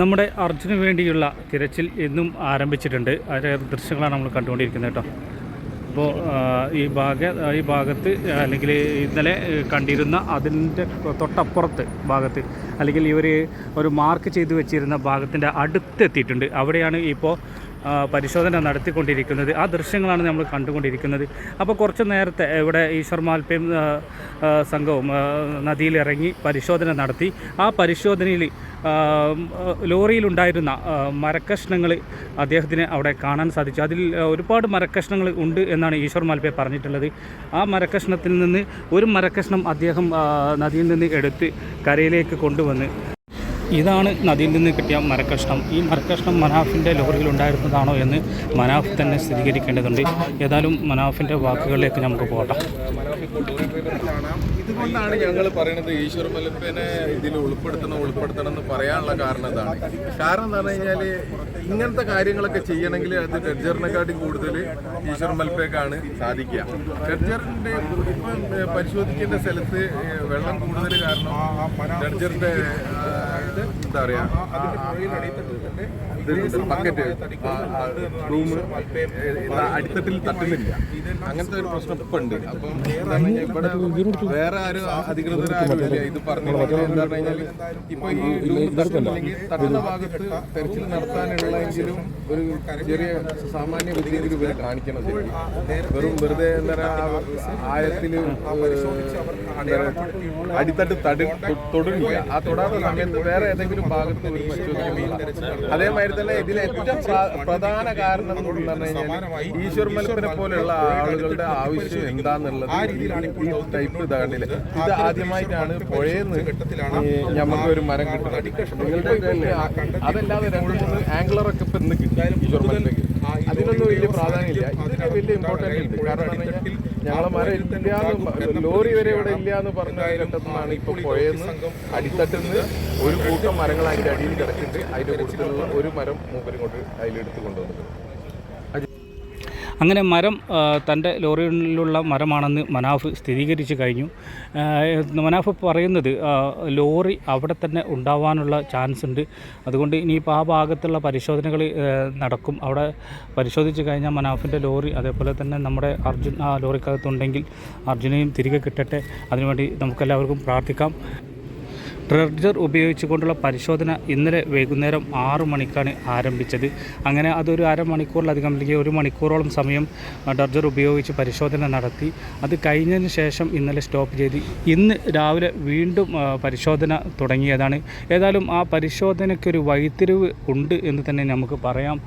നമ്മുടെ അർജുന് വേണ്ടിയുള്ള തിരച്ചിൽ ഇന്നും ആരംഭിച്ചിട്ടുണ്ട്. അതിന്റെ ദൃശ്യങ്ങളാണ് നമ്മൾ കണ്ടുകൊണ്ടിരിക്കുന്നത് കേട്ടോ. അപ്പോൾ ഈ ഭാഗ ഈ ഭാഗത്ത് അല്ലെങ്കിൽ ഇന്നലെ കണ്ടിരുന്ന അതിന്റെ തൊട്ടപ്പുറത്ത് ഭാഗത്ത് അല്ലെങ്കിൽ ഇവർ ഒരു മാർക്ക് ചെയ്തു വെച്ചിരുന്ന ഭാഗത്തിന്റെ അടുത്തെത്തിയിട്ടുണ്ട്. അവിടെയാണ് ഇപ്പോൾ പരിശോധന നടത്തിക്കൊണ്ടിരിക്കുന്നത്. ആ ദൃശ്യങ്ങളാണ് നമ്മൾ കണ്ടുകൊണ്ടിരിക്കുന്നത്. അപ്പോൾ കുറച്ച് നേരത്തെ ഇവിടെ ഈശ്വർ മാൽപ്യം സംഘവും നദിയിലിറങ്ങി പരിശോധന നടത്തി. ആ പരിശോധനയിൽ ലോറിയിലുണ്ടായിരുന്ന മരക്കഷ്ണങ്ങൾ അദ്ദേഹത്തിന് അവിടെ കാണാൻ സാധിച്ചു. അതിൽ ഒരുപാട് മരക്കഷ്ണങ്ങൾ ഉണ്ട് എന്നാണ് ഈശ്വർ മാൽപ്യ പറഞ്ഞിട്ടുള്ളത്. ആ മരക്കഷ്ണത്തിൽ നിന്ന് ഒരു മരക്കഷ്ണം അദ്ദേഹം നദിയിൽ നിന്ന് എടുത്ത് കരയിലേക്ക് കൊണ്ടുവന്ന് ഇതാണ് നദിയിൽ നിന്ന് കിട്ടിയ മരക്കഷ്ണം. ഈ മരക്കഷ്ണം മനാഫിന്റെ ലോറിയിൽ ഉണ്ടായിരുന്നതാണോ എന്ന് മനാഫ് തന്നെ സ്ഥിരീകരിക്കേണ്ടതുണ്ട്. ഏതായാലും മനാഫിന്റെ വാക്കുകളിലേക്ക് നമുക്ക് പോകട്ടെ ഇതുകൊണ്ടാണ് ഞങ്ങൾ പറയുന്നത് ഈശ്വർ മലപ്പിനെ ഇതിൽ ഉൾപ്പെടുത്തണം ഉൾപ്പെടുത്തണം എന്ന് പറയാനുള്ള കാരണം ഇതാണ് കാരണം എന്ന് പറഞ്ഞു കഴിഞ്ഞാൽ ഇങ്ങനത്തെ കാര്യങ്ങളൊക്കെ ചെയ്യണമെങ്കിൽ അത് ഗഡ്ജറിനെക്കാട്ടി കൂടുതൽ ഈശ്വർ മൽപ്പേക്കാണ് സാധിക്കുക. ഡെഡ്ജറിന്റെ ഇപ്പം പരിശോധിക്കേണ്ട സ്ഥലത്ത് വെള്ളം കൂടുതൽ കാരണം ഡെഡ്ജറിന്റെ ഇത് എന്താ പറയാ? ബക്കറ്റ് റൂം അടിത്തട്ടിൽ തട്ടുന്നില്ല. അങ്ങനത്തെ ഒരു പ്രശ്നം ഇപ്പൊ ഉണ്ട്. അപ്പം ഇവിടെ വേറെ ആരും അധികൃതർ ആരും ഇല്ല. ഇത് എന്താ പറഞ്ഞു കഴിഞ്ഞാൽ ഇപ്പൊ ഈ തട്ടുന്ന ഭാഗത്ത് തെരച്ചിൽ നടത്താനുള്ളെങ്കിലും ഒരു ചെറിയ സാമാന്യ ബുദ്ധിയെങ്കിലും ഇവർ കാണിക്കണം. വെറും വെറുതെ എന്താ പറയാ ആയത്തിൽ അടിത്തട്ട് തടി തൊടുന്നില്ല. ആ തൊടാത്ത സമയത്ത് വേറെ ഏതെങ്കിലും ഭാഗത്ത് ഒരു പരിശോധിക്കുന്നില്ല അതേമാതിരി തന്നെ ഇതിൽ ഏറ്റവും പ്ര- പ്രധാന കാരണം എന്ന് പറഞ്ഞു കഴിഞ്ഞാൽ ഈശ്വർ മൽപ്പനെ പോലെയുള്ള ആളുകളുടെ ആവശ്യം എന്താന്നുള്ളത് ഈ ടൈപ്പ് ഇതാണ്ടില്ല ഇത് ആദ്യമായിട്ടാണ് പുഴയെന്ന് ഈ ഞമ്മക്ക് ഒരു മരം കിട്ടുന്നത്? അതല്ലാതെ രണ്ട് മൂന്ന് ആംഗ്ലറൊക്കെ ഇപ്പം ഇന്ന് ഈശ്വർ മൽപ്പയ്ക്ക് അതിനൊന്നും വലിയ പ്രാധാന്യമില്ല. ഇതിന് വലിയ ഇമ്പോർട്ടൻസ് ഉണ്ട്. കാരണം ഞങ്ങളെ മരം ഇല്ലാന്ന് ലോറി വരെ ഇവിടെ ഇല്ല എന്ന് പറഞ്ഞ ഘട്ടത്തിലാണ് ഇപ്പൊ പോയെന്ന് അടിത്തട്ടിൽ നിന്ന് ഒരു കൂട്ടം മരങ്ങൾ അതിന്റെ അടിയിൽ കിടക്കുന്നുണ്ട്. അതിന്റെ കൂട്ടത്തിലുള്ള ഒരു മരം മൂപ്പരും കൊണ്ട് അതിലെടുത്ത് കൊണ്ടുവന്നത് അങ്ങനെ മരം തന്റെ ലോറിയിലുള്ള മരമാണെന്ന് മനാഫ് സ്ഥിരീകരിച്ചു കഴിഞ്ഞു. മനാഫ് പറയുന്നത് ലോറി അവിടെ തന്നെ ഉണ്ടാവാനുള്ള ചാൻസ് ഉണ്ട്. അതുകൊണ്ട് ഇനിയിപ്പോൾ ആ ഭാഗത്തുള്ള പരിശോധനകൾ നടക്കും. അവിടെ പരിശോധിച്ച് കഴിഞ്ഞാൽ മനാഫിന്റെ ലോറി അതേപോലെ തന്നെ നമ്മുടെ അർജുൻ ആ ലോറിക്കകത്തുണ്ടെങ്കിൽ അർജുനെയും തിരികെ കിട്ടട്ടെ. അതിനുവേണ്ടി നമുക്കെല്ലാവർക്കും പ്രാർത്ഥിക്കാം. ഡ്രഡ്ജർ ഉപയോഗിച്ചുകൊണ്ടുള്ള പരിശോധന ഇന്നലെ വൈകുന്നേരം ആറു മണിക്കാണ് ആരംഭിച്ചത്. അങ്ങനെ അതൊരു അരമണിക്കൂറിലധികം അല്ലെങ്കിൽ ഒരു മണിക്കൂറോളം സമയം ഡർജർ ഉപയോഗിച്ച് പരിശോധന നടത്തി. അത് കഴിഞ്ഞതിന് ശേഷം ഇന്നലെ സ്റ്റോപ്പ് ചെയ്ത് ഇന്ന് രാവിലെ വീണ്ടും പരിശോധന തുടങ്ങിയതാണ്. ഏതായാലും ആ പരിശോധനയ്ക്കൊരു വഴിത്തിരിവ് ഉണ്ട് എന്ന് തന്നെ നമുക്ക് പറയാം.